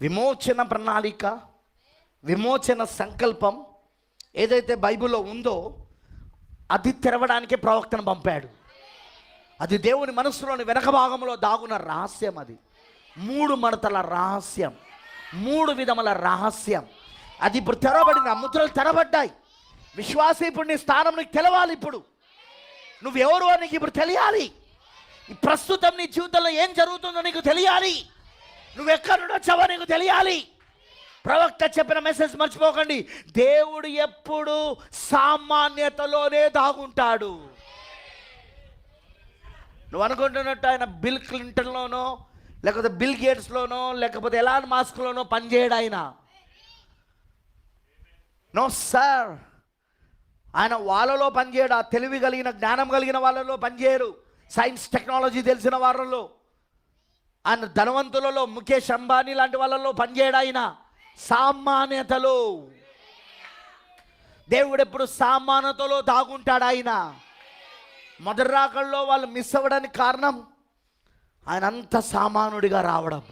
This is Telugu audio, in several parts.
విమోచన ప్రణాళిక విమోచన సంకల్పం ఏదైతే బైబిల్లో ఉందో అది తెరవడానికే ప్రవక్తను పంపాడు. అది దేవుని మనసులోని వెనక భాగంలో దాగున రహస్యం అది. మూడు మడతల రహస్యం. మూడు విధముల రహస్యం. అది ఇప్పుడు తెరవబడిన ముద్రలు తెరబడ్డాయి. విశ్వాస ఇప్పుడు నీ స్థానం నీకు తెలవాలి ఇప్పుడు. నువ్వెవరు నీకు ఇప్పుడు తెలియాలి. ప్రస్తుతం నీ జీవితంలో ఏం జరుగుతుందో నీకు తెలియాలి. నువ్వు ఎక్కడి వచ్చావో నీకు తెలియాలి. ప్రవక్త చెప్పిన మెసేజ్ మర్చిపోకండి. దేవుడు ఎప్పుడు సామాన్యతలోనే దాగుంటాడు. నువ్వు అనుకుంటున్నట్టు ఆయన బిల్ క్లింటన్లోనో లేకపోతే బిల్ గేట్స్లోనో లేకపోతే ఎలాన్ మాస్క్లోనో పనిచేయడు ఆయన. No sir. ఆయన వాళ్ళలో పనిచేయడు. ఆ తెలివి కలిగిన జ్ఞానం కలిగిన వాళ్ళలో పనిచేయరు. సైన్స్ టెక్నాలజీ తెలిసిన వాళ్ళలో. ఆయన ధనవంతులలో ముఖేష్ అంబానీ లాంటి వాళ్ళలో పనిచేయడు ఆయన సామాన్యతలో. దేవుడు ఎప్పుడు సామాన్యతలో దాగుంటాడు ఆయన మొదటి రాకల్లో వాళ్ళు మిస్ అవ్వడానికి కారణం ఆయన అంత సామానుడిగా రావడం.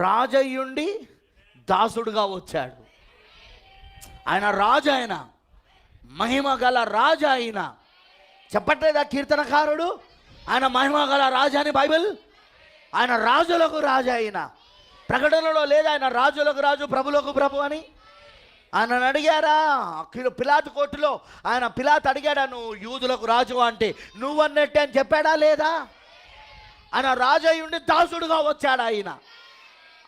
రాజయ్యుండి దాసుడుగా వచ్చాడు. ఆయన రాజు ఆయన. మహిమ గల రాజు ఆయన. చెప్పట్లేదా కీర్తనకారుడు? ఆయన మహిమ గల రాజు అని బైబిల్ ఆయన రాజులకు రాజు ఆయన ప్రకటనలో లేదా ఆయన రాజులకు రాజు ప్రభులకు ప్రభు అని. ఆయన అడిగారా? కిలో- పిలాతు కోర్టులో ఆయన పిలాత్ అడిగాడా నువ్వు యూదులకు రాజు అంటే నువ్వు అన్నట్టే అని చెప్పాడా లేదా? ఆయన రాజు అయి ఉండి దాసుడుగా వచ్చాడు ఆయన.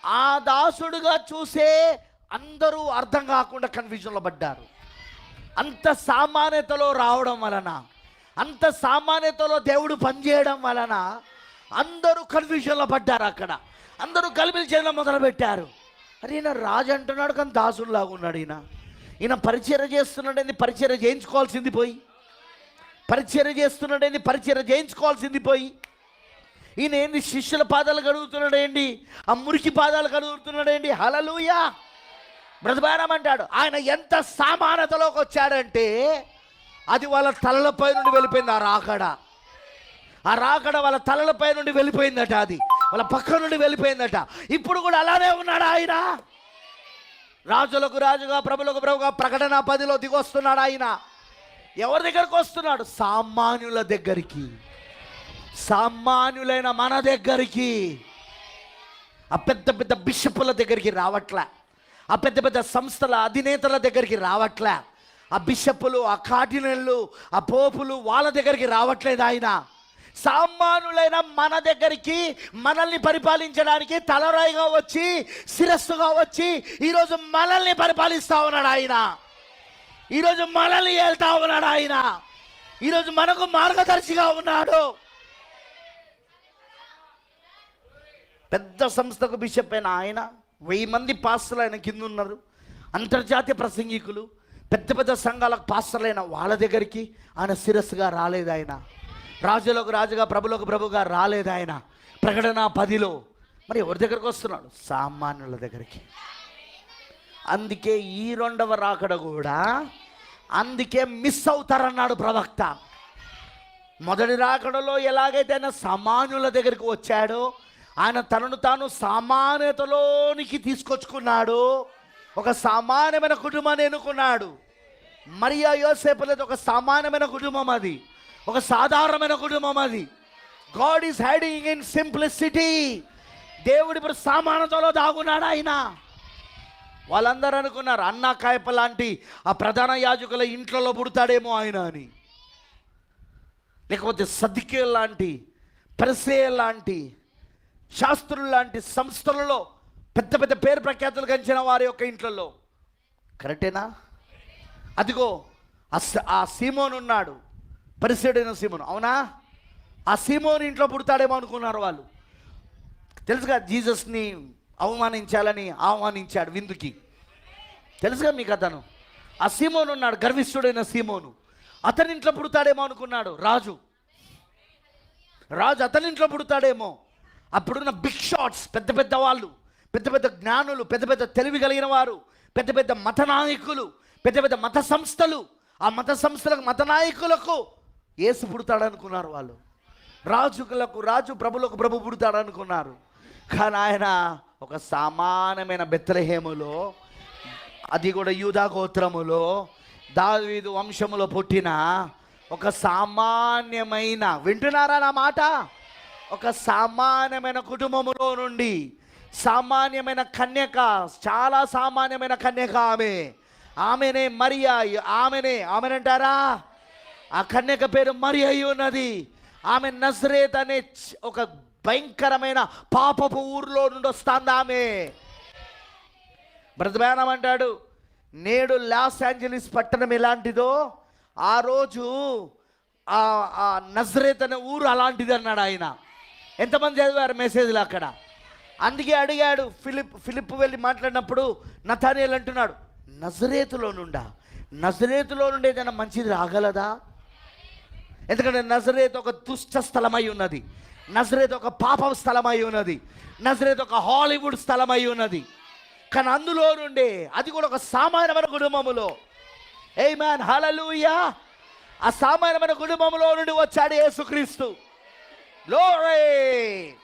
ఆ దాసుడుగా చూసే అందరూ అర్థం కాకుండా కన్ఫ్యూజన్లో పడ్డారు. అంత సామాన్యతలో రావడం వలన అంత సామాన్యతలో దేవుడు పనిచేయడం వలన అందరూ కన్ఫ్యూజన్లో పడ్డారు అక్కడ. అందరూ కలిపి చేయడం మొదలుపెట్టారు. అరే ఈయన రాజు అంటున్నాడు కానీ దాసుడులాగా ఉన్నాడు ఈయన. ఈయన పరిచయం చేస్తున్నాడని పరిచయం చేయించుకోవాల్సింది పోయి. పరిచయం చేస్తున్నాడని పరిచయం చేయించుకోవాల్సింది పోయి. ఈయన ఏంది? శిష్యుల పాదాలు కడుగుతున్నాడేంటి? ఆ మురికి పాదాలు కడుగుతున్నాడేంటి? హలలుయా బ్రతబారం అంటాడు. ఆయన ఎంత సామానతలోకి వచ్చాడంటే అది వాళ్ళ తలలపై నుండి వెళ్ళిపోయింది ఆ రాకడా. ఆ రాకడ వాళ్ళ తలలపై నుండి వెళ్ళిపోయిందట అది. వాళ్ళ పక్క నుండి వెళ్ళిపోయిందట. ఇప్పుడు కూడా అలానే ఉన్నాడు ఆయన? రాజులకు రాజుగా ప్రభులకు ప్రభుగా ప్రకటన పదిలో దిగొస్తున్నాడు ఆయన? ఎవరి దగ్గరకు వస్తున్నాడు? సామాన్యుల దగ్గరికి. సామాన్యులైన మన దగ్గరికి. ఆ పెద్ద పెద్ద బిషపుల దగ్గరికి రావట్లే. ఆ పెద్ద పెద్ద సంస్థల అధినేతల దగ్గరికి రావట్లే. ఆ బిషపులు ఆ కార్డినళ్ళు ఆ పోపులు వాళ్ళ దగ్గరికి రావట్లేదు ఆయన. సామాన్యులైన మన దగ్గరికి మనల్ని పరిపాలించడానికి తలరాయిగా వచ్చి శిరస్సుగా వచ్చి ఈరోజు మనల్ని పరిపాలిస్తా ఉన్నాడు ఆయన. ఈరోజు మనల్ని వెళ్తా ఉన్నాడు ఆయన. ఈరోజు మనకు మార్గదర్శిగా ఉన్నాడు. పెద్ద సంస్థకు బిషప్ అయిన ఆయన వెయ్యి మంది పాస్టర్లు ఆయన కింద ఉన్నారు. అంతర్జాతీయ ప్రసంగికులు పెద్ద పెద్ద సంఘాలకు పాస్టర్లైన వాళ్ళ దగ్గరికి ఆయన శిరస్సుగా రాలేదు ఆయన. రాజులకు రాజుగా ప్రభులకు ప్రభుగా రాలేదు ఆయన. ప్రకటన పదిలో. మరి ఎవరి దగ్గరకు వస్తున్నాడు? సామాన్యుల దగ్గరికి. అందుకే ఈ రెండవ రాకడ కూడా అందుకే మిస్ అవుతారన్నాడు ప్రవక్త. మొదటి రాకడలో ఎలాగైతే ఆయన సామాన్యుల దగ్గరికి వచ్చాడో ఆయన తనను తాను సామాన్యతలోనికి తీసుకొచ్చుకున్నాడు. ఒక సామాన్యమైన కుటుంబాన్ని ఎన్నుకున్నాడు. మరియా యోసేపులది ఒక సామాన్యమైన కుటుంబం అది. ఒక సాధారణమైన కుటుంబం అది. God is hiding in simplicity దేవుడు ఇప్పుడు సామాన్యతలో దాగున్నాడు ఆయన? వాళ్ళందరూ అనుకున్నారు అన్న కాయప లాంటి ఆ ప్రధాన యాజకుల ఇంట్లో పుడతాడేమో ఆయన అని. లేకపోతే సద్దికే లాంటి పరిసే లాంటి శాస్త్రులు లాంటి సంస్థలలో పెద్ద పెద్ద పేరు ప్రఖ్యాతులు గంచిన వారి యొక్క ఇంట్లలో. కరెక్టేనా అదిగో ఆ స- ఆ ఉన్నాడు పరిసేడైన సీమోను. అవునా? ఆ సీమోని ఇంట్లో పుడతాడేమో అనుకున్నారు వాళ్ళు. తెలుసుగా జీసస్ని అవమానించాలని ఆహ్వానించాడు విందుకి. తెలుసుగా మీకు అతను? ఆ సీమోను ఉన్నాడు గర్విష్ఠుడైన సీమోను. అతని ఇంట్లో పుడతాడేమో అనుకున్నాడు రాజు. రాజు అతని ఇంట్లో పుడతాడేమో. అప్పుడున్న బిగ్ షాట్స్ పెద్ద పెద్ద వాళ్ళు పెద్ద పెద్ద జ్ఞానులు పెద్ద పెద్ద తెలివి కలిగిన వారు పెద్ద పెద్ద మత నాయకులు పెద్ద పెద్ద మత సంస్థలు. ఆ మత సంస్థలకు మత నాయకులకు ఏసు పుడతాడనుకున్నారు వాళ్ళు. రాజుకులకు రాజు ప్రభులకు ప్రభు పుడతాడనుకున్నారు. కానీ ఆయన ఒక సమానమైన బెత్తలహేములో అది కూడా యూదా గోత్రములో దావీదు వంశములో పుట్టిన ఒక సామాన్యమైన వింటున్నారా నా మాట? ఒక సామాన్యమైన కుటుంబములో నుండి సామాన్యమైన కన్యక చాలా సామాన్యమైన కన్యక ఆమె. ఆమెనే మరియా ఆమెనే ఆమెనంటారా? ఆ కన్యక పేరు మరి అయి ఉన్నది. ఆమె నజరేత్ అనే ఒక భయంకరమైన పాపపు ఊర్లో నుండి వస్తుంది ఆమె. బ్రతమానం అంటాడు నేడు లాస్ ఏంజలీస్ పట్టణం ఎలాంటిదో ఆ రోజు ఆ ఆ నజరేత్ అనే ఊరు అలాంటిది అన్నాడు ఆయన. ఎంతమంది చదివారు మెసేజ్లు అక్కడ? అందుకే అడిగాడు ఫిలిప్ ఫిలిప్ వెళ్ళి మాట్లాడినప్పుడు నతానియల్ అంటున్నాడు నజరేతులో నుండా? నజరేతులో నుండి ఏదైనా మంచిది రాగలదా? ఎందుకంటే నజరేత్ ఒక దుష్ట స్థలమై ఉన్నది. నజరేత్ ఒక పాపం స్థలమై ఉన్నది. నజరేత్ ఒక హాలీవుడ్ స్థలమై ఉన్నది. కానీ అందులో నుండి అది కూడా ఒక సామాన్యమైన కుటుంబములో ఏ మ్యాన్ హలలుయా ఆ సామాన్యమైన కుటుంబంలో నుండి వచ్చాడు యేసుక్రీస్తు. లోరే